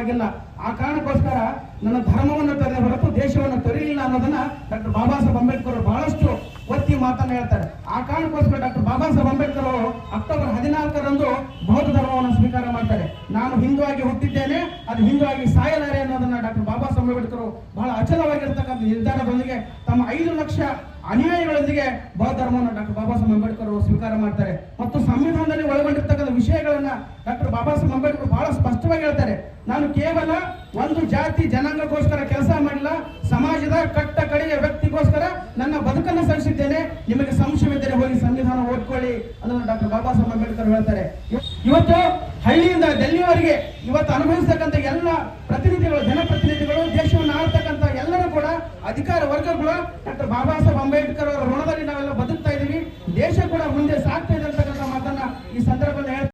ಪರವಾಗಿಲ್ಲ ಆ ಕಾರಣಕ್ಕೋಸ್ಕರ ನನ್ನ ಧರ್ಮವನ್ನು ತೊರೆದ ಹೊರತು ದೇಶವನ್ನು ತೊರೆಯಲಿಲ್ಲ ಅನ್ನೋದನ್ನ ಡಾಕ್ಟರ್ ಬಾಬಾ ಸಾಹೇಬ್ ಅಂಬೇಡ್ಕರ್ ಬಹಳಷ್ಟು ಒತ್ತಿ ಮಾತನ್ನ ಹೇಳ್ತಾರೆ. ಆ ಕಾರಣಕ್ಕೋಸ್ಕರ ಡಾಕ್ಟರ್ ಬಾಬಾ ಸಾಹೇಬ್ ಅಂಬೇಡ್ಕರ್ ಅವರು ಅಕ್ಟೋಬರ್ ಹದಿನಾಲ್ಕರಂದು ಬೌದ್ಧ ಧರ್ಮವನ್ನು ಸ್ವೀಕಾರ ಮಾಡ್ತಾರೆ. ನಾನು ಹಿಂದೂ ಆಗಿ ಹುಟ್ಟಿದ್ದೇನೆ, ಅದು ಹಿಂದೂ ಆಗಿ ಸಾಯಲಾರೆ ಅನ್ನೋದನ್ನ ಡಾಕ್ಟರ್ ಬಾಬಾ ಸಾಹೇಬ್ ಅಂಬೇಡ್ಕರ್ ಬಹಳ ಅಚಲವಾಗಿರ್ತಕ್ಕಂಥ ನಿರ್ಧಾರದೊಂದಿಗೆ ತಮ್ಮ ಐದು ಲಕ್ಷ ಅನುಯಾಯಿಗಳೊಂದಿಗೆ ಬೌದ್ಧ ಧರ್ಮವನ್ನು ಡಾಕ್ಟರ್ ಬಾಬಾ ಸಾಹೇಬ್ ಅಂಬೇಡ್ಕರ್ ಅವರು ಸ್ವೀಕಾರ ಮಾಡ್ತಾರೆ. ಮತ್ತು ಸಂವಿಧಾನದಲ್ಲಿ ಒಳಗೊಂಡಿರ್ತಕ್ಕಂಥ ವಿಷಯಗಳನ್ನ ಡಾಕ್ಟರ್ ಬಾಬಾ ಸಾಹೇಬ್ ಅಂಬೇಡ್ಕರ್ ಬಹಳ ಸ್ಪಷ್ಟವಾಗಿ ಹೇಳ್ತಾರೆ. ನಾನು ಕೇವಲ ಒಂದು ಜಾತಿ ಜನಾಂಗಕ್ಕೋಸ್ಕರ ಕೆಲಸ ಮಾಡಿಲ್ಲ, ಸಮಾಜದ ಕಟ್ಟ ಕಡೆಯ ವ್ಯಕ್ತಿಗೋಸ್ಕರ ನನ್ನ ಬದುಕನ್ನು ಸಲ್ಲಿಸಿದ್ದೇನೆ. ನಿಮಗೆ ಸಂಶಯವಿದ್ದರೆ ಹೋಗಿ ಸಂವಿಧಾನ ಓದ್ಕೊಳ್ಳಿ ಅದನ್ನು ಡಾಕ್ಟರ್ ಬಾಬಾ ಸಾಹೇಬ್ ಅಂಬೇಡ್ಕರ್ ಹೇಳ್ತಾರೆ. ಇವ- ಇವತ್ತು ಹಳ್ಳಿಯಿಂದ ಡೆಲ್ಲಿವರೆಗೆ ಇವತ್ತು ಅನುಭವಿಸ್ತಕ್ಕಂಥ ಎಲ್ಲ ಪ್ರತಿನಿಧಿಗಳು, ಜನಪ್ರತಿನಿಧಿಗಳು, ದೇಶವನ್ನು ಆಳ್ತಕ್ಕಂಥ ಎಲ್ಲರೂ ಕೂಡ ಅಧಿಕಾರ ವರ್ಗಗಳು ಡಾಕ್ಟರ್ ಬಾಬಾ ಸಾಹೇಬ್ ಅಂಬೇಡ್ಕರ್ ಅವರ